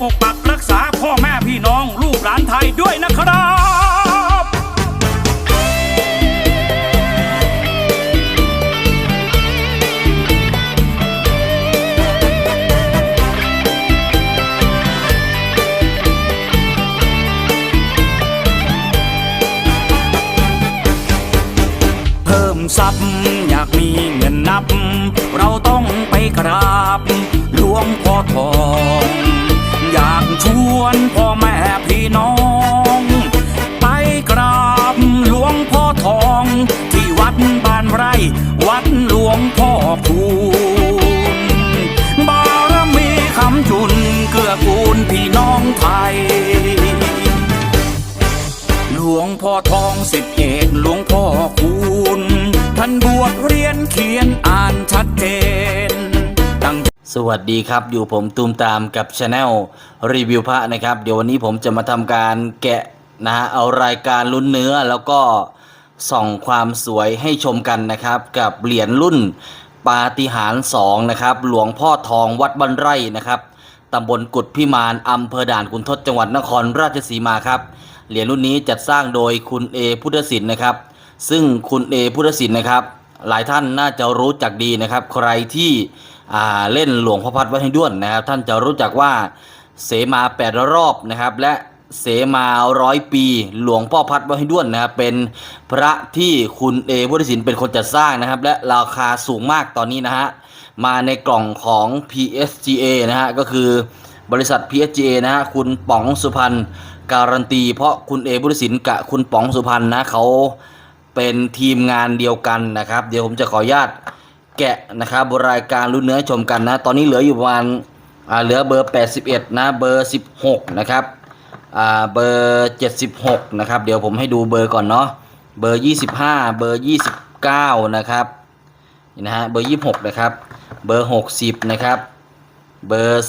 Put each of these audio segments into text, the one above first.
ปก สวัสดีครับอยู่ผมตูมตามกับช anel รีวิวพระนะครับ เดี๋ยววันนี้ผมจะมาทำการแกะนะฮะเอารายการลุ้นเนื้อแล้วก็ส่องความสวยให้ชมกันนะครับ กับเหรียญรุ่นปาฏิหาริย์สองนะครับ หลวงพ่อทองวัดบ้านไร่นะครับตำบลกุดพิมานอำเภอด่านขุนทดจังหวัดนครราชสีมาครับเหรียญรุ่นนี้จัดสร้างโดยคุณเอพุทธศิลป์นะครับ ซึ่งคุณเอพุทธศิลป์นะครับ หลายท่านน่าจะรู้จักดีนะครับ ใครที่ เล่นหลวงพ่อพัดวัดให้ด้วนนะครับ ท่านจะรู้จักว่าเสมาแปดรอบนะครับ และเสมาร้อยปี หลวงพ่อพัดวัดให้ด้วนนะครับเป็นพระที่คุณเอพุทธศิลป์เป็นคนจัดสร้างนะครับ และราคาสูงมากตอนนี้นะฮะมาในกล่องของ PSGA นะฮะก็คือบริษัท PSGA นะฮะคุณป๋องสุพรรณการันตี เพราะคุณเอพุทธศิลป์กับคุณป๋องสุพรรณนะเขาเป็นทีมงานเดียวกันนะครับ เดี๋ยวผมจะขออนุญาต แกะนะครับรายการรุ่นเนื้อชมกันนะ ตอนนี้เหลืออยู่ประมาณอ่าเหลือเบอร์ 81 นะ เบอร์ 16 นะครับอ่าเบอร์ 76 นะครับ เดี๋ยวผมให้ดูเบอร์ก่อนเนาะ เบอร์ 25 เบอร์ 29 นะครับนี่นะฮะ เบอร์ 26 นะครับ เบอร์ 60 นะครับ เบอร์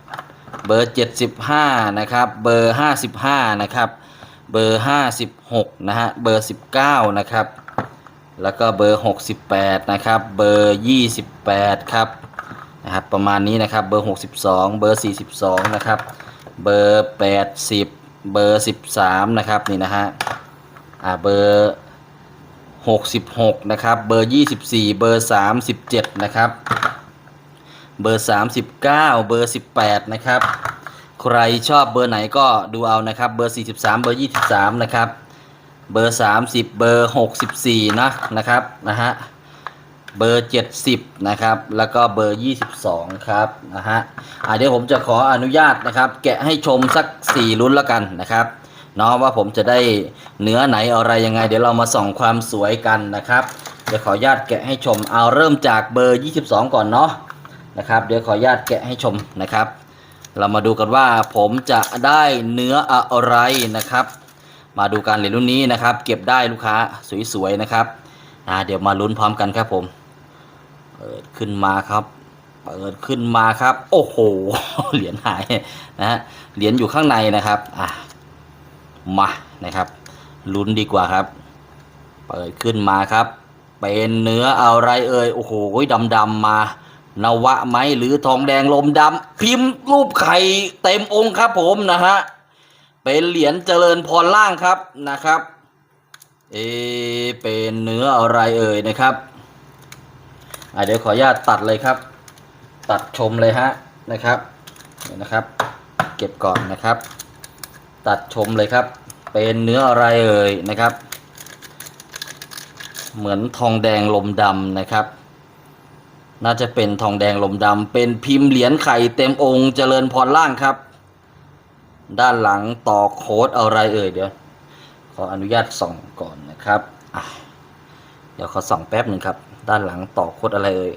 38 เบอร์ 75 นะครับ เบอร์ 55 นะครับ เบอร์ 56 นะฮะ เบอร์ 19 นะครับ แล้วก็เบอร์ 68 นะครับ เบอร์ 28 ครับ นะครับ ประมาณนี้นะครับ เบอร์ 62 เบอร์ 42 นะครับ เบอร์ 80 เบอร์ 13 นะครับ นี่นะฮะ อ่า เบอร์ 66 นะครับ เบอร์ 24 เบอร์ 37 นะครับ เบอร์ 39 เบอร์ 18 นะครับ ใครชอบเบอร์ไหนก็ดูเอานะครับ เบอร์ 43 เบอร์ 23 นะครับ เบอร์30เบอร์64นะนะครับนะฮะเบอร์70นะครับ แล้วก็เบอร์22ครับนะฮะอ่าเดี๋ยวผมจะขออนุญาตนะครับ แกะให้ชมสัก4ลุ้นแล้วกันนะครับเนาะว่าผมจะได้เนื้อไหนอะไรยังไง เดี๋ยวเรามาส่องความสวยกันนะครับ เดี๋ยวขออนุญาตแกะให้ชมเอาเริ่มจากเบอร์ 22 ก่อนเนาะนะครับเดี๋ยวขออนุญาตแกะให้ชมนะครับ เรามาดูกันว่าผมจะได้เนื้ออะไรนะครับ มาดูการเหรียญรุ่นนี้นะครับ เก็บได้ลูกค้าสวยๆนะครับเดี๋ยวมาลุ้นพร้อมกันครับผมเปิดขึ้นมาครับ เปิดขึ้นมาครับ โอ้โหเหรียญหายนะฮะเหรียญอยู่ข้างในนะครับอะมานะครับ ลุ้นดีกว่าครับ เปิดขึ้นมาครับ เป็นเนื้ออะไรเอ่ยโอ้โหดำๆมานวะไหมหรือทองแดงลมดำพิมพ์รูปไข่เต็มองค์ครับผมนะฮะ เป็นเหรียญเจริญพรล่างครับนะครับ เอเป็นเนื้ออะไรเอ่ยนะครับอะเดี๋ยวขออนุญาตตัดเลยครับ ตัดชมเลยฮะนะครับนี่นะครับ เก็บก่อนนะครับ ตัดชมเลยครับ เป็นเนื้ออะไรเอ่ยนะครับ เหมือนทองแดงลมดำนะครับ น่าจะเป็นทองแดงลมดำเป็นพิมพ์เหรียญไข่เต็มองค์เจริญพรล่างครับ ด้านหลังต่อโค้ดอะไรเอ่ยเดี๋ยว ขออนุญาตส่องก่อนนะครับเดี๋ยวขอส่องแป๊บหนึ่งครับ ด้านหลังต่อโค้ดอะไรเอ่ย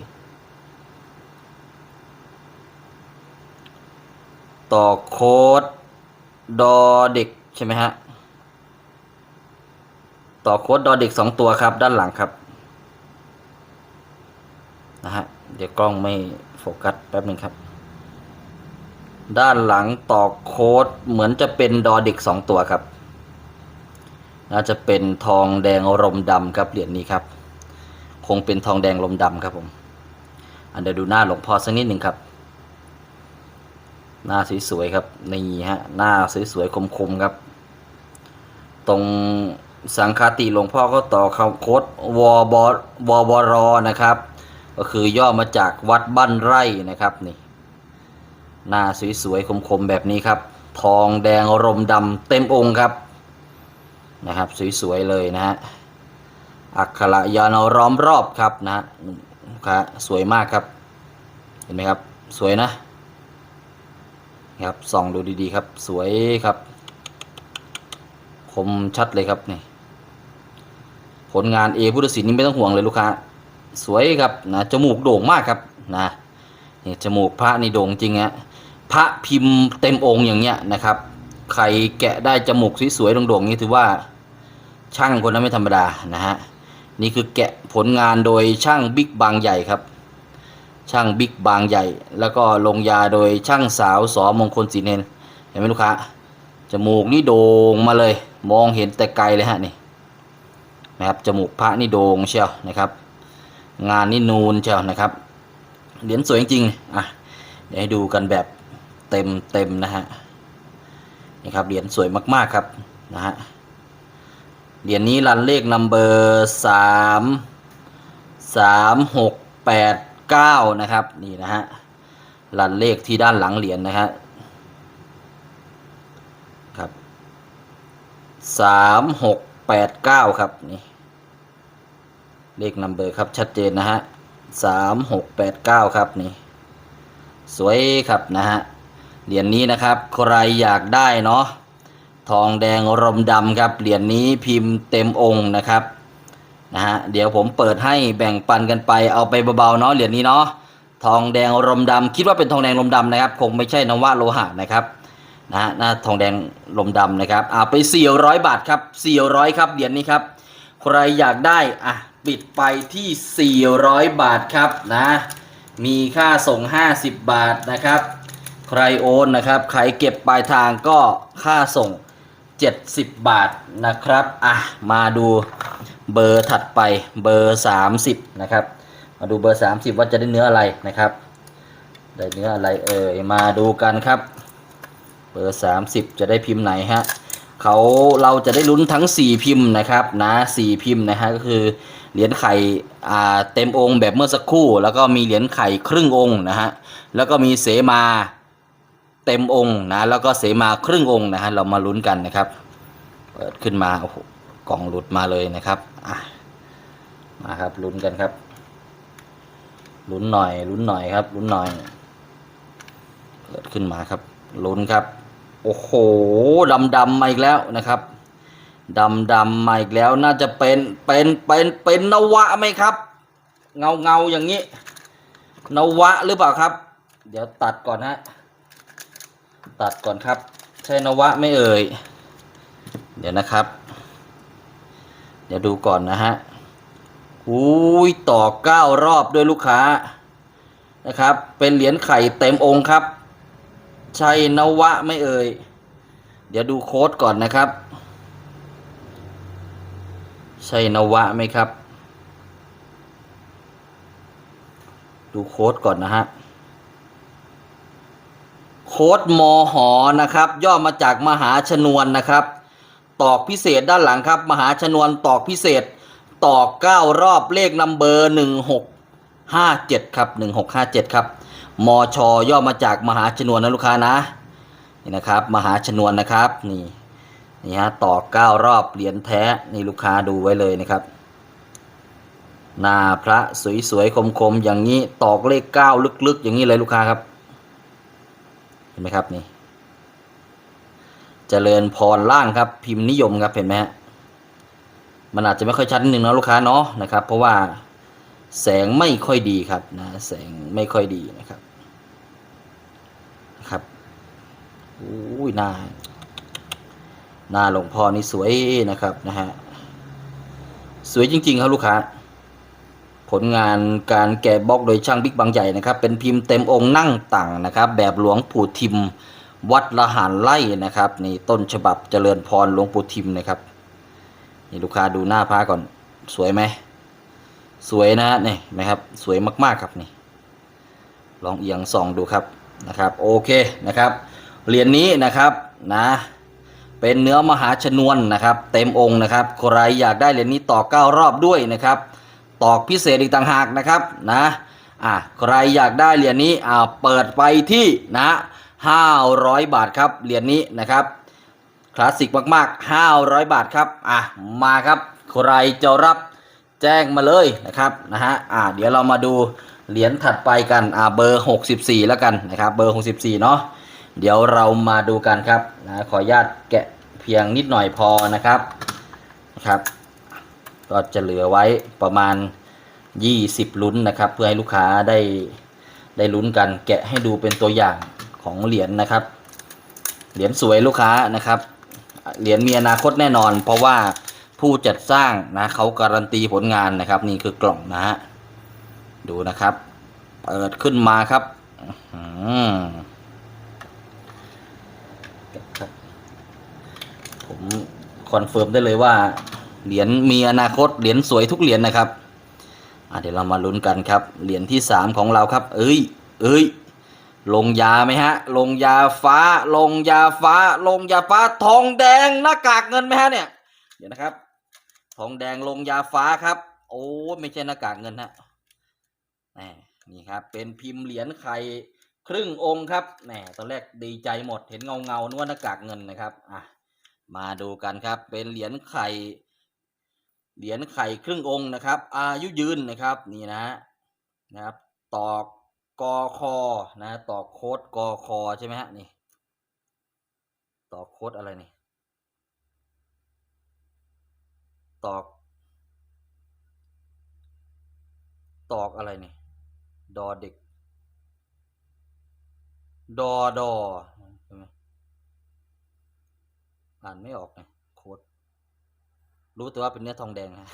ต่อโค้ดดอเด็กใช่ไหมฮะต่อโค้ดดอเด็กสองตัวครับ ด้านหลังครับนะฮะเดี๋ยวกล้องไม่โฟกัสแป๊บหนึ่งครับ ด้านหลังต่อโค้ดเหมือนจะเป็นดอเด็กสองตัวครับ น่าจะเป็นทองแดงลมดำครับเหรียญนี้ครับ คงเป็นทองแดงลมดำครับผม อันเดี๋ยวดูหน้าหลวงพ่อสักนิดหนึ่งครับ หน้าสวยๆครับนี่ฮะหน้าสวยๆคมๆครับ ตรงสังคาติหลวงพ่อก็ต่อคำโค้ดวบวบรนะครับ ก็คือย่อมาจากวัดบ้านไร่นะครับนี่ หน้าสวยๆคมๆแบบนี้ครับ ทองแดงรมดำเต็มองค์ครับนะครับสวยๆเลยนะฮะอักขระยานร้อมรอบครับนะลูกค้าสวยมากครับ เห็นไหมครับสวยนะครับส่องดูดีๆครับ สวยครับ คมชัดเลยครับนี่ผลงานเอพุทธศิลป์นี่ไม่ต้องห่วงเลยลูกค้า สวยครับนะจมูกโด่งมากครับนะนี่จมูกพระนี่โด่งจริงฮะ พระพิมพ์เต็มองค์อย่างเงี้ยนะครับ ใครแกะได้จมูกสวยๆโด่งๆนี่ถือว่าช่างคนนั้นไม่ธรรมดานะฮะนี่คือแกะผลงานโดยช่างบิ๊กบางใหญ่ครับ ช่างบิ๊กบางใหญ่ แล้วก็ลงยาโดยช่างสาวสอมงคลศิลป์เห็นเห็นไหมลูกค้าจมูกนี่โด่งมาเลย มองเห็นแต่ไกลเลยฮะนี่นะครับจมูกพระนี่โด่งเชียวนะครับ งานนี่นูนเชียวนะครับเหรียญสวยจริงอะเดี๋ยวให้ดูกันแบบ เต็มเต็มนะฮะนี่ครับเหรียญสวยมากๆครับนะฮะเหรียญนี้รันเลขนัมเบอร์สามสามหกแปดเก้านะครับนี่นะฮะรันเลขที่ด้านหลังเหรียญนะฮะครับสามหกแปดเก้าครับนี่เลขนัมเบอร์ครับชัดเจนนะฮะสามหกแปดเก้าครับนี่สวยครับนะฮะ เหรียญนี้นะครับ ใครอยากได้เนาะทองแดงรมดำครับ เหรียญนี้พิมพ์เต็มองค์นะครับนะฮะเดี๋ยวผมเปิดให้แบ่งปันกันไปเอาไปเบาๆเนาะเหรียญนี้เนาะทองแดงรมดำคิดว่าเป็นทองแดงรมดำนะครับ คงไม่ใช่นวะโลหะนะครับนะฮะน้าทองแดงลมดำนะครับอ่าไป 400 บาทครับ 400 ครับเหรียญนี้ครับ ใครอยากได้อะปิดไปที่ 400 บาทครับนะมีค่าส่ง 50 บาทนะครับ ใครโอนนะครับ ใครเก็บปลายทางก็ค่าส่ง 70 บาทนะครับ อะ มาดูเบอร์ถัดไปเบอร์ 30 นะครับ มาดูเบอร์ 30 ว่าจะได้เนื้ออะไรนะครับ ได้เนื้ออะไรเอ่ย มาดูกันครับ เบอร์ 30 จะได้พิมพ์ไหนฮะเขาเราจะได้ลุ้นทั้ง 4 พิมพ์นะครับนะ4พิมพ์นะฮะก็คือเหรียญไข่อ่าเต็มองค์แบบเมื่อสักครู่ แล้วก็มีเหรียญไข่ครึ่งองค์นะฮะแล้วก็มีเสมา เต็มองค์นะแล้วก็เสมาครึ่งองค์นะฮะเรามาลุ้นกันนะครับ เปิดขึ้นมาโอ้โหกล่องหลุดมาเลยนะครับอะมาครับลุ้นกันครับลุ้นหน่อยลุ้นหน่อยครับลุ้นหน่อย เปิดขึ้นมาครับลุ้นครับ โอ้โหดำดำมาอีกแล้วนะครับดำดำมาอีกแล้วน่าจะเป็นเป็นเป็นเป็นนวะไหมครับ เงาเงาอย่างนี้ นวะหรือเปล่าครับ เดี๋ยวตัดก่อนฮะ ตัดก่อนครับ ใช่นวะไม่เอ่ย เดี๋ยวนะครับ เดี๋ยวดูก่อนนะฮะอุ้ยต่อเก้ารอบด้วยลูกค้านะครับ เป็นเหรียญไข่เต็มองค์ครับ ใช่นวะไม่เอ่ย เดี๋ยวดูโค้ดก่อนนะครับ ใช่นวะไหมครับ ดูโค้ดก่อนนะฮะ โค้ดมอหอนะครับ ย่อมาจากมหาชนวนนะครับ ตอกพิเศษด้านหลังครับ มหาชนวนตอกพิเศษ ตอกเก้ารอบเลขนัมเบอร์หนึ่งหกห้าเจ็ดครับหนึ่งหกห้าเจ็ดครับมชอย่อมาจากมหาชนวนนะลูกค้านะนี่นะครับ มหาชนวนนะครับนี่นี่ฮะตอกเก้ารอบเหรียญแท้นี่ลูกค้าดูไว้เลยนะครับ หน้าพระสวยๆคมๆอย่างนี้ตอกเลขเก้าลึกๆ อย่างนี้เลยลูกค้าครับ เห็นไหมครับนี่เจริญพรล่างครับ พิมพ์นิยมครับเห็นไหมฮะมันอาจจะไม่ค่อยชัดนิดนึงนะลูกค้าเนาะนะครับ เพราะว่าแสงไม่ค่อยดีครับนะแสงไม่ค่อยดีนะครับนะครับอุ้ยหน้าหน้าหลวงพ่อนี่สวยนะครับนะฮะสวยจริง ๆ ครับลูกค้า ผลงานการแกะบล็อกโดยช่างบิ๊กบางใหญ่นะครับ เป็นพิมพ์เต็มองค์นั่งต่างนะครับ แบบหลวงปู่ทิม วัดละหารไล่นะครับนี่ต้นฉบับเจริญพรหลวงปู่ทิมนะครับนี่ลูกค้าดูหน้าพระก่อนสวยไหมสวยนะฮะนี่นไหมครับสวยมากๆครับนี่ ลองเอียงส่องดูครับนะครับโอเคนะครับเหรียญนี้นะครับนะเป็นเนื้อมหาชนวนนะครับ เต็มองค์นะครับใครอยากได้เหรียญนี้ต่อเก้ารอบด้วยนะครับ ตอกพิเศษอีกต่างหากนะครับนะอะใครอยากได้เหรียญนี้อ่าเปิดไปที่นะ500 บาทครับเหรียญนี้นะครับคลาสสิกมากๆ 500 บาทครับอะมาครับใครจะรับแจ้งมาเลยนะครับนะฮะอะเดี๋ยวเรามาดูเหรียญถัดไปกันอะเบอร์ 64 แล้วกันนะครับเบอร์ 64 เนาะเดี๋ยวเรามาดูกันครับนะขออนุญาตแกะเพียงนิดหน่อยพอนะครับนะครับ ก็จะเหลือไว้ประมาณ 20 ลุ้นนะครับ เพื่อให้ลูกค้าได้ได้ลุ้นกัน แกะให้ดูเป็นตัวอย่างของเหรียญนะครับ เหรียญสวยลูกค้านะครับ เหรียญมีอนาคตแน่นอน เพราะว่าผู้จัดสร้างนะเขาการันตีผลงานนะครับ นี่คือกล่องนะฮะดูนะครับเปิดขึ้นมาครับผมคอนเฟิร์มได้เลยว่า เหรียญมีอนาคตเหรียญสวยทุกเหรียญนะครับเดี๋ยวเรามาลุ้นกันครับ เหรียญที่สามของเราครับ เอ้ย เอ้ย ลงยาไหมฮะ ลงยาฟ้า ลงยาฟ้า ลงยาฟ้า ทองแดงหน้ากากเงินไหมฮะเนี่ย เดี๋ยวนะครับ ทองแดงลงยาฟ้าครับ โอ้ไม่ใช่หน้ากากเงินฮะนี่ครับ เป็นพิมพ์เหรียญไข่ครึ่งองค์ครับแหมตอนแรกดีใจหมด เห็นเงาเงานว่าหน้ากากเงินนะครับ อะ มาดูกันครับ เป็นเหรียญไข่ เหรียญไข่ครึ่งองค์นะครับ อายุยืนนะครับนี่นะนะครับตอกกอคอนะตอกโค้ดกอคอใช่ไหมฮะนี่ตอกโค้ดอะไรนี่ตอก ตอกอะไรนี่ดอเด็ก ดอดอใช่ไหมอ่านไม่ออกนะ รู้แต่ว่าเป็นเนื้อทองแดงฮะ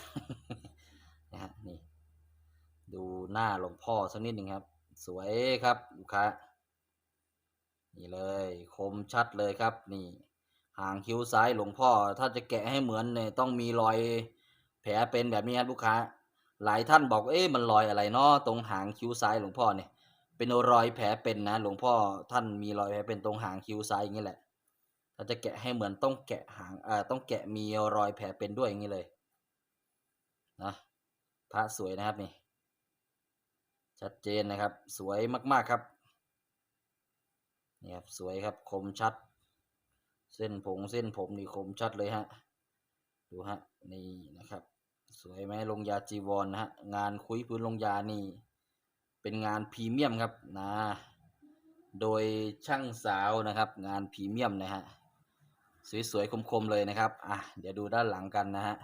นะฮะนี่ ดูหน้าหลวงพ่อสักนิดหนึ่งครับ สวยครับลูกค้านี่เลย คมชัดเลยครับ นี่ หางคิ้วซ้ายหลวงพ่อ ถ้าจะแกะให้เหมือนเนี่ยต้องมีรอยแผลเป็นแบบนี้ครับลูกค้า หลายท่านบอกเอ๊ะมันรอยอะไรเนาะตรงหางคิ้วซ้ายหลวงพ่อเนี่ย เป็นรอยแผลเป็นนะ หลวงพ่อท่านมีรอยแผลเป็นตรงหางคิ้วซ้ายอย่างนี้แหละ ถ้าจะแกะให้เหมือนต้องแกะหางอ่าต้องแกะมีรอยแผลเป็นด้วยอย่างนี้เลยนะพระสวยนะครับนี่ ชัดเจนนะครับ สวยมาก ๆครับนี่ครับสวยครับคมชัด เส้นผงเส้นผมนี่คมชัดเลยฮะดูฮะนี่นะครับ สวยไหมลงยาจีวรนะฮะงานคุยพื้นลงยานี่ เป็นงานพรีเมียมครับนะโดยช่างสาวนะครับ งานพรีเมียมนะฮะ สวยๆคมๆเลยนะครับอะเดี๋ยวดูด้านหลังกันนะฮะ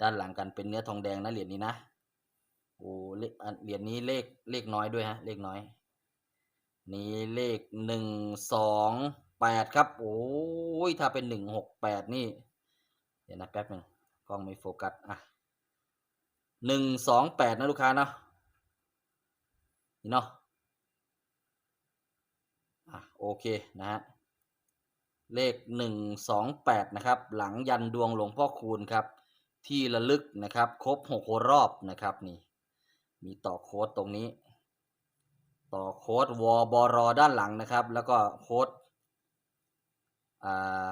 ด้านหลังกันเป็นเนื้อทองแดงนะเหรียญนี้นะโอ้เลขอะเหรียญนี้เลขเลขน้อยด้วยฮะเลขน้อย นี่เลขหนึ่งสองแปดครับโอ้ยถ้าเป็นหนึ่งหกแปดนี่ เดี๋ยวนะแป๊บหนึ่งกล้องไม่โฟกัสอะหนึ่งสองแปดนะลูกค้าเนาะนี่เนาะอะโอเคนะฮะ เลขหนึ่งสองแปดนะครับ หลังยันดวงหลวงพ่อคูณครับ ที่ระลึกนะครับ ครบหกรอบนะครับนี่ มีต่อโค้ดตรงนี้ ต่อโค้ดวบรด้านหลังนะครับ แล้วก็โค้ดอ่า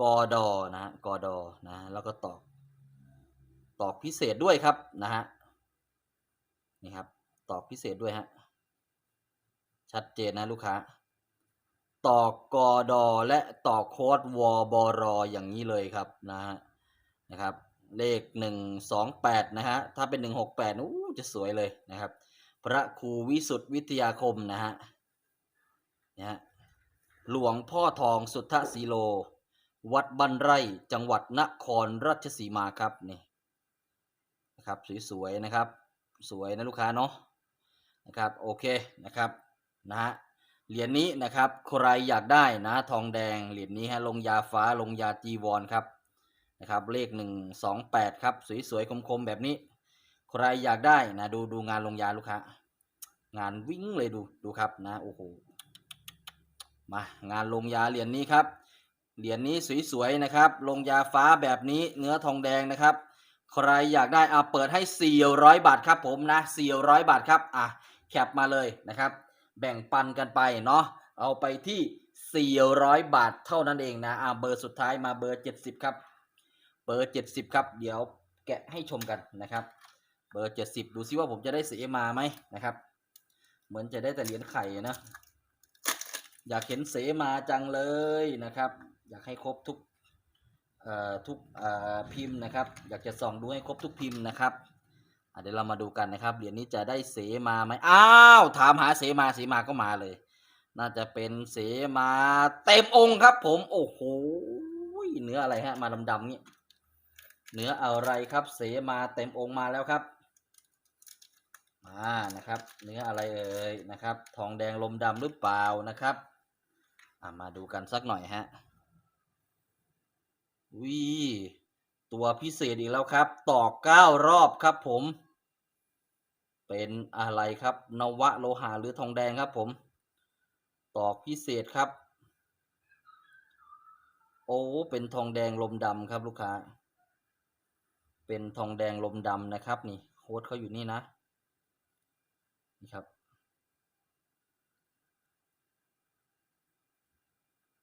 กอดอนะฮะกอดอนะแล้วก็ตอกตอกพิเศษด้วยครับนะฮะนี่ครับตอกพิเศษด้วยฮะชัดเจนนะลูกค้า ต่อกกอดอและต่อโค้ดวบรอย่างนี้เลยครับนะฮะนะครับ เลขหนึ่งสองแปดนะฮะถ้าเป็นหนึ่งหกแปดอู้จะสวยเลยนะครับ พระครูวิสุทธิวิทยาคมนะฮะเนี่ยฮะหลวงพ่อทองสุทธสีโล วัดบันไร่จังหวัดนครราชสีมาครับนี่นะครับสวยๆนะครับ สวยนะลูกค้าเนาะนะครับโอเคนะครับนะฮะ เหรียญนี้นะครับใครอยากได้นะทองแดงเหรียญนี้ฮะลงยาฟ้าลงยาจีวรครับนะครับเลขหนึ่งสองแปดครับสวยๆคมๆแบบนี้ ใครอยากได้นะดูดูงานลงยาลูกค้างานวิ่งเลยดูดูครับนะโอ้โหมางานลงยาเหรียญนี้ครับเหรียญนี้สวยๆนะครับ ลงยาฟ้าแบบนี้เนื้อทองแดงนะครับ ใครอยากได้อะเปิดให้ 400 บาทครับผมนะ400 บาทครับอะแคปมาเลยนะครับ แบ่งปันกันไปเนาะเอาไปที่ 400 บาทเท่านั้นเองนะอ่าเบอร์สุดท้ายมาเบอร์ 70 ครับ เบอร์ 70 ครับ เดี๋ยวแกะให้ชมกันนะครับ เบอร์ 70 ดูซิว่าผมจะได้เสียมาไหมนะครับ เหมือนจะได้แต่เหรียญไข่นะ อยากเห็นเสมาจังเลยนะครับ อยากให้ครบทุกเอ่อทุกเอ่อพิมพ์นะครับ อยากจะส่องดูให้ครบทุกพิมพ์นะครับ เดี๋ยวเรามาดูกันนะครับ เหรียญนี้จะได้เสมาไหมอ้าวถามหาเสมาเสมาก็มาเลย น่าจะเป็นเสมาเต็มองค์ครับ ผมโอ้โหเนื้ออะไรฮะ มาดำๆนี่เนื้ออะไรครับ เสมาเต็มองค์มาแล้วครับมานะครับ เนื้ออะไรเอ่ยนะครับ ทองแดงลมดำหรือเปล่านะครับมาดูกันสักหน่อยฮะวิตัวพิเศษอีกแล้วครับ ต่อเก้ารอบครับผม เป็นอะไรครับ นวะโลหะหรือทองแดงครับผม ตอกพิเศษครับ โอ้เป็นทองแดงลมดำครับลูกค้า เป็นทองแดงลมดำนะครับ นี่โค้ดเขาอยู่นี่นะ นี่ครับ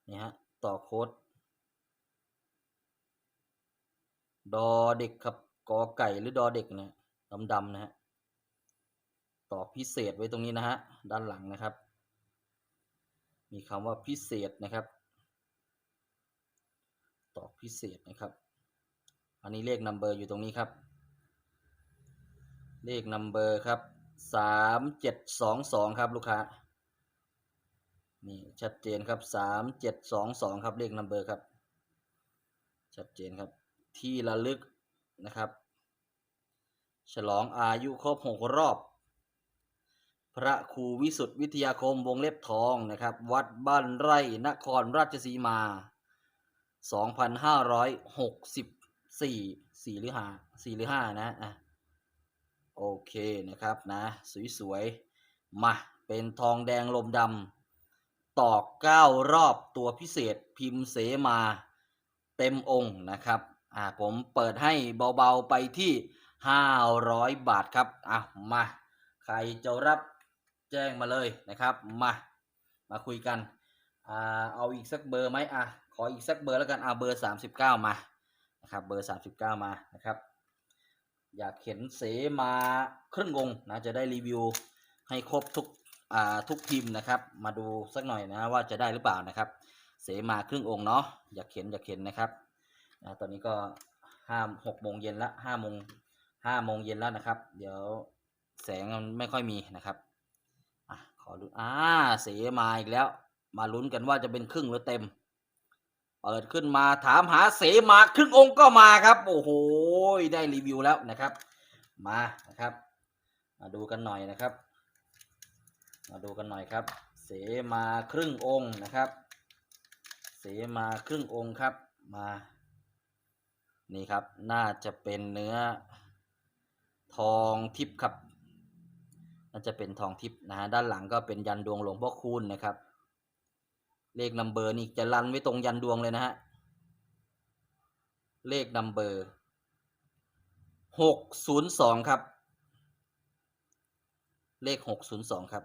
นี่ฮะ ต่อโค้ดดอเด็กครับกอไก่หรือดอเด็กเนี่ยดำๆนะฮะ ต่อพิเศษไว้ตรงนี้นะฮะด้านหลังนะครับ มีคำว่าพิเศษนะครับ ตอกพิเศษนะครับ อันนี้เลขนัมเบอร์อยู่ตรงนี้ครับ เลขนัมเบอร์ครับสามเจ็ดสองสองครับลูกค้านี่ชัดเจนครับสามเจ็ดสองสองครับเลขนัมเบอร์ครับ ชัดเจนครับที่ระลึกนะครับ ฉลองอายุครบหกรอบ พระครูวิสุทธิวิทยาคมวงเล็บทองนะครับ วัดบ้านไร่นครราชสีมา 2564 4หรือ5 4หรือ5นะอะโอเคนะครับนะสวยๆ มาเป็นทองแดงลมดำตอก9รอบตัวพิเศษพิมพ์เสมาเต็มองค์นะครับอ่าผมเปิดให้เบาๆไปที่ 500 บาทครับอะมาใครจะรับ แจ้งมาเลยนะครับมามาคุยกันอ่าเอาอีกสักเบอร์ไหมอะขออีกสักเบอร์แล้วกันอ่าเบอร์สามสิบเก้ามานะครับเบอร์สามสิบเก้ามานะครับ อยากเห็นเสมาครึ่งองนะจะได้รีวิวให้ครบทุกอ่าทุกพิมพ์นะครับ มาดูสักหน่อยนะว่าจะได้หรือเปล่านะครับ เสมาครึ่งองค์เนาะอยากเห็นอยากเห็นนะครับนะตอนนี้ก็ห้าหกโมงเย็นละห้าโมงห้าโมงเย็นแล้วนะครับ เดี๋ยวแสงมันไม่ค่อยมีนะครับ ขอดูอ่าเสมาอีกแล้ว มาลุ้นกันว่าจะเป็นครึ่งหรือเต็ม เปิดขึ้นมาถามหาเสมาครึ่งองค์ก็มาครับ โอ้โหได้รีวิวแล้วนะครับ มานะครับ มาดูกันหน่อยนะครับ มาดูกันหน่อยครับ เสมาครึ่งองค์นะครับ เสมาครึ่งองค์ครับมา นี่ครับ น่าจะเป็นเนื้อ ทองทิพย์ครับ น่าจะเป็นทองทิพย์นะฮะด้านหลังก็เป็นยันดวงหลวงพ่อคูณนะครับ เลขนัมเบอร์นี่จะรันไว้ตรงยันดวงเลยนะฮะเลขนัมเบอร์หกศูนย์สองครับ เลขหกศูนย์สองครับ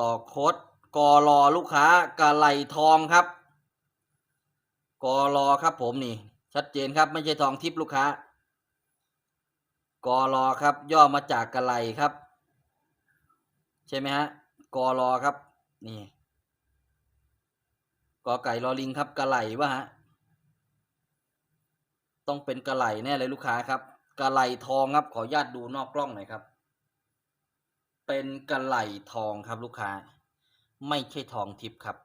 ต่อโค้ดกอรอลูกค้ากะไหลทองครับกอรอครับผมนี่ ชัดเจนครับไม่ใช่ทองทิพย์ลูกค้า กอรอครับ ย่อมาจากกะไหลครับ ใช่ไหมฮะกอรอครับ นี่กอไก่รอลิงครับกะไหลวะฮะต้องเป็นกะไหลแน่เลยลูกค้าครับกะไหลทองครับ ขออนุญาตดูนอกกล้องหน่อยครับ เป็นกะไหลทองครับลูกค้า ไม่ใช่ทองทิพย์ครับ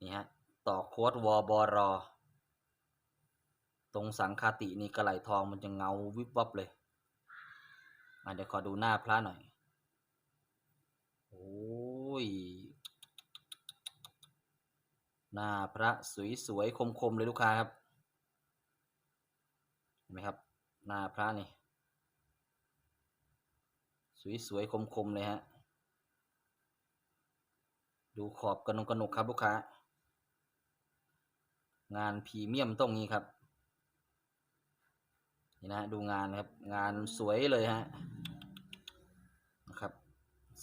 นี่ฮะต่อโค้ดวบรอตรงสังคาตินี่กระไหลทองมันจะเงาวิบวับเลย อะเดี๋ยวขอดูหน้าพระหน่อย โอ้ย หน้าพระสวยๆคมๆเลยลูกค้าครับ เห็นไหมครับ หน้าพระนี่ สวยๆคมๆเลยฮะ ดูขอบกระนงกระหนกครับลูกค้า งานพรีเมียมต้องนี้ครับนี่นะฮะดูงานครับ งานสวยเลยฮะ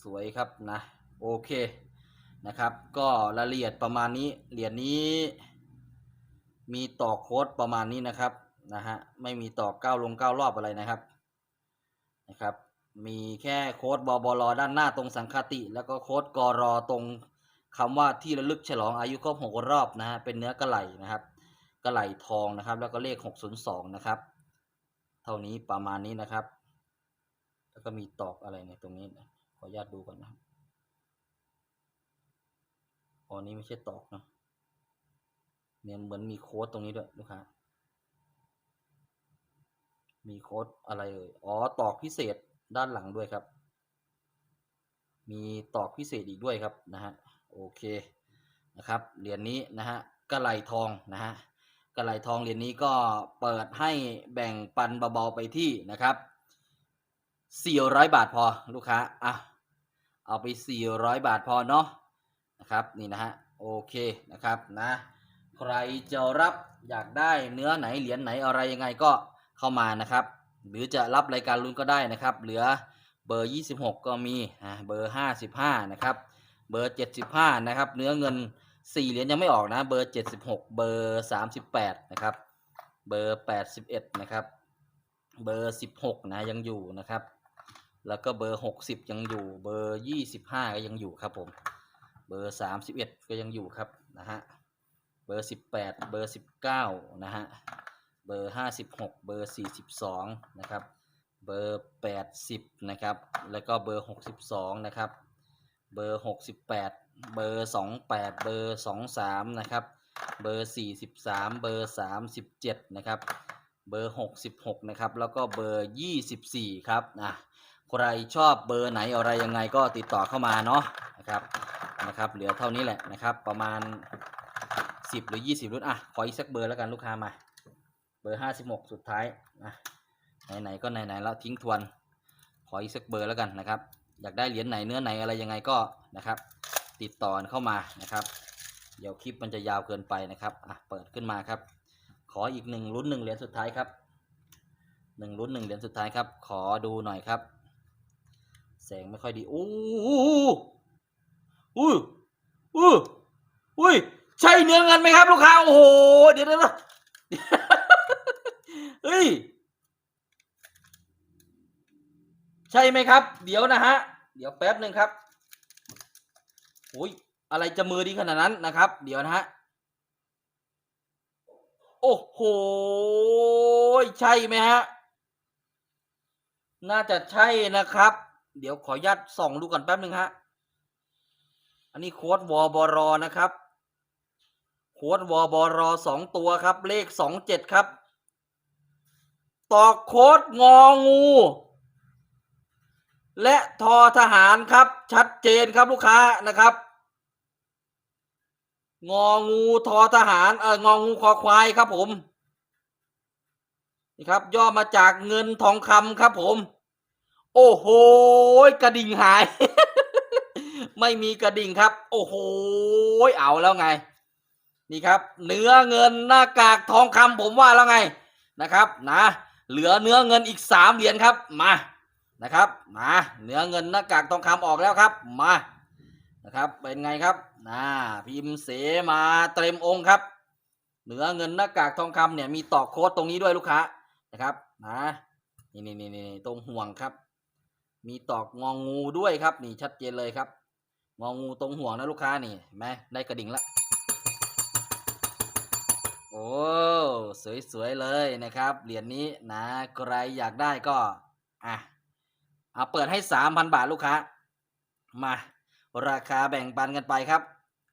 สวยครับนะโอเคนะครับ ก็รายละเอียดประมาณนี้เหรียญนี้ มีต่อโค้ดประมาณนี้นะครับนะฮะไม่มีต่อเก้าลงเก้ารอบอะไรนะครับนะครับมีแค่โค้ดบอบลด้านหน้าตรงสังคติ แล้วก็โค้ดกรอตรงคำว่าที่ระลึกฉลองอายุครบหกรอบนะฮะเป็นเนื้อกระไหลนะครับกระไหลทองนะครับ แล้วก็เลขหกศูนย์สองนะครับ เท่านี้ประมาณนี้นะครับ แล้วก็มีตอกอะไรในยตรงนี้นะ ออนุญาตดูก่อนนะครับอ๋อนี่ไม่ใช่ตอกนะเนี่ยเหมือนมีโค้ดตรงนี้ด้วยลูกค้า มีโค้ดอะไรเอ่ย อ๋อ ตอกพิเศษด้านหลังด้วยครับ มีตอกพิเศษอีกด้วยครับนะฮะ โอเคนะครับ เหรียญนี้นะฮะกระไหลทองนะฮะกระไหลทองเหรียญนี้ก็เปิดให้แบ่งปันเบาๆไปที่นะครับ400 บาทพอลูกค้า อะ เอาไป 400 บาทพอเนาะนะครับนี่นะฮะโอเคนะครับนะใครจะรับอยากได้เนื้อไหนเหรียญไหนอะไรยังไงก็เข้ามานะครับ หรือจะรับรายการลุ้นก็ได้นะครับ เหลือเบอร์ 26 ก็มีอ่าเบอร์ 55 นะครับเบอร์ 75 นะครับ เนื้อเงิน 4 เหรียญยังไม่ออกนะ เบอร์ 76 เบอร์ 38 นะครับ เบอร์ 81 นะครับ เบอร์ 16 นะยังอยู่นะครับ แล้วก็เบอร์หกสิบยังอยู่ เบอร์ยี่สิบห้าก็ยังอยู่ครับผม เบอร์สามสิบเอ็ดก็ยังอยู่ครับนะฮะ เบอร์สิบแปดเบอร์สิบเก้านะฮะ เบอร์ห้าสิบหกเบอร์สี่สิบสองนะครับ เบอร์แปดสิบนะครับ แล้วก็เบอร์หกสิบสองนะครับ เบอร์หกสิบแปดเบอร์สองแปดเบอร์สองสามนะครับ เบอร์สี่สิบสามเบอร์สามสิบเจ็ดนะครับ เบอร์หกสิบหกนะครับ แล้วก็เบอร์ยี่สิบสี่ครับ อะ ใครชอบเบอร์ไหนอะไรยังไงก็ติดต่อเข้ามาเนาะนะครับนะครับ เหลือเท่านี้แหละนะครับ ประมาณ 10 หรือ 20 รุ่นอะขออีกสักเบอร์แล้วกันลูกค้ามา เบอร์ 56 สุดท้ายนะไหนๆก็ไหนๆแล้วทิ้งทวน ขออีกสักเบอร์แล้วกันนะครับ อยากได้เหรียญไหนเนื้อไหนอะไรยังไงก็นะครับ ติดต่อเข้ามานะครับ เดี๋ยวคลิปมันจะยาวเกินไปนะครับอะเปิดขึ้นมาครับ ขออีกหนึ่งลุ้นหนึ่งเหรียญสุดท้ายครับหนึ่งลุ้นหนึ่งเหรียญสุดท้ายครับ ขอดูหน่อยครับ แสงไม่ค่อยดี โอ้อู้อู้อุ้ยใช่เนื้อเงินไหมครับลูกค้า โอ้โหเดี๋ยวเดี๋ยวเดี๋ยวเฮ้ย ใช่ไหมครับ เดี๋ยวนะฮะ เดี๋ยวแป๊บหนึ่งครับโอ้ย อะไรจะมือดีขนาดนั้นนะครับ เดี๋ยวนะฮะ โอ้โห ใช่ไหมฮะ น่าจะใช่นะครับ เดี๋ยวขออนุญาตส่องดูก่อนแป๊บหนึ่งฮะ อันนี้โค้ดวบรนะครับ โค้ดวบรสองตัวครับ เลขสองเจ็ดครับ ต่อโค้ดงองู และทอทหารครับ ชัดเจนครับลูกค้านะครับ งองูทอทหารเอององูคอควายครับผมนี่ครับย่อมาจากเงินทองคำครับผม โอ้โห กระดิ่งหาย ไม่มีกระดิ่งครับ โอ้โห เอาแล้วไง นี่ครับ เนื้อเงินหน้ากากทองคำผมว่าแล้วไงนะครับ นะ เหลือเนื้อเงินอีกสามเหรียญครับ มานะครับ มาเนื้อเงินหน้ากากทองคำออกแล้วครับ มานะครับ เป็นไงครับนะพิมพ์เสมาเต็มองค์ครับเนื้อเงินหน้ากากทองคำเนี่ยมีต่อโค้ดตรงนี้ด้วยลูกค้านะครับนะนี่นี่นี่ตรงห่วงครับ มีตอกงองูด้วยครับนี่ชัดเจนเลยครับ งองูตรงห่วนะลูกค้านี่เห็นไหมได้กระดิ่งละโอ้สวยๆเลยนะครับเหรียญนี้นะใครอยากได้ก็อะเอาเปิดให้สามพันบาทลูกค้า มา ราคาแบ่งปันกันไปครับ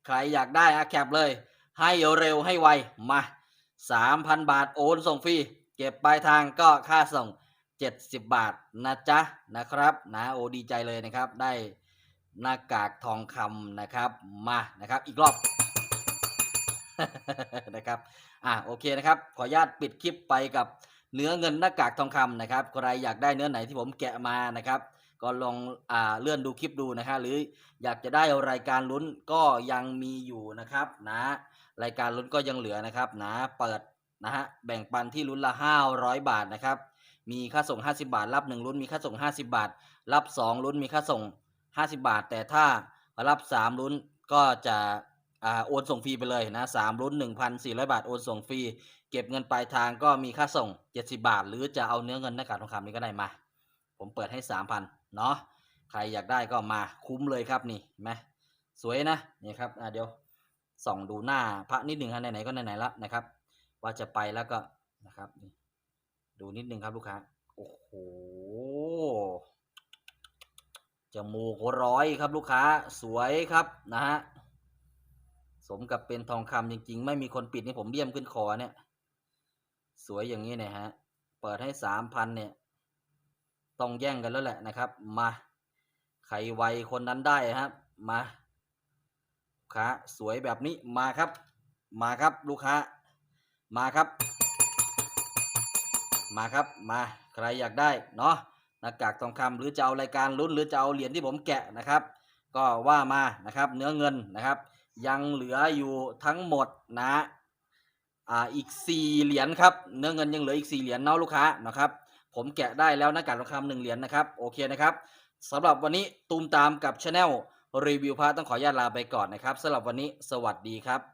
ใครอยากได้อะแคปเลย ให้เร็วให้ไวมาสามพันบาทโอนส่งฟรีเก็บปลายทางก็ค่าส่ง เจ็ดสิบบาทนะจ๊ะนะครับนะโอดีใจเลยนะครับ ได้หน้ากากทองคำนะครับมานะครับอีกรอบนะครับอะโอเคนะครับ ขออนุญาตปิดคลิปไปกับเนื้อเงินหน้ากากทองคำนะครับใครอยากได้เนื้อไหนที่ผมแกะมานะครับ ก็ลองอ่าเลื่อนดูคลิปดูนะครับหรืออยากจะได้รายการลุ้นก็ยังมีอยู่นะครับนะรายการลุ้นก็ยังเหลือนะครับนะเปิดนะฮะแบ่งปันที่ลุ้นละ500 บาทนะครับ มีค่าส่ง 50 บาท รับ 1 ลุ้นมีค่าส่ง 50 บาท รับ 2 ลุ้นมีค่าส่ง 50 บาท แต่ถ้ารับ 3 ลุ้นก็จะอโอนส่งฟรีไปเลยนะ3ลุ้น1,400บาท โอนส่งฟรี เก็บเงินปลายทางก็มีค่าส่ง70บาท หรือจะเอาเนื้อเงินหน้ากากทองคำนี้ก็ได้มา ผมเปิดให้3,000เนาะ ใครอยากได้ก็มาคุ้มเลยครับนี่ไหมสวยนะนี่ครับเดี๋ยวส่องดูหน้าพระนิดหนึ่งฮะไหนๆก็ไหนๆแล้วนะครับ ว่าจะไปแล้วก็นะครับนี่ ดูนิดนึงครับลูกค้า โอ้โห จมูกร้อยครับลูกค้า สวยครับนะฮะ สมกับเป็นทองคำจริง ๆ ไม่มีคนปิดนี่ผมเบี้ยมขึ้นคอเนี่ย สวยอย่างนี้เนี่ยฮะ เปิดให้สามพันเนี่ย ต้องแย่งกันแล้วแหละนะครับ มา ใครไวคนนั้นได้ครับ มาลูกค้าสวยแบบนี้มาครับ มาครับลูกค้า มาครับ มาครับมาใครอยากได้เนาะหน้ากากทองคำหรือจะเอารายการลุ้นหรือจะเอาเหรียญที่ผมแกะนะครับ ก็ว่ามานะครับเนื้อเงินนะครับ ยังเหลืออยู่ทั้งหมดนะอ่าอีกสี่เหรียญครับเนื้อเงินยังเหลืออีกสี่เหรียญเนาะลูกค้านะครับผมแกะได้แล้วหน้ากากทองคำหนึ่งเหรียญนะครับโอเคนะครับสำหรับวันนี้ตูมตามกับช anel รีวิวพระต้องขออนุญาตลาไปก่อนนะครับสำหรับวันนี้สวัสดีครับ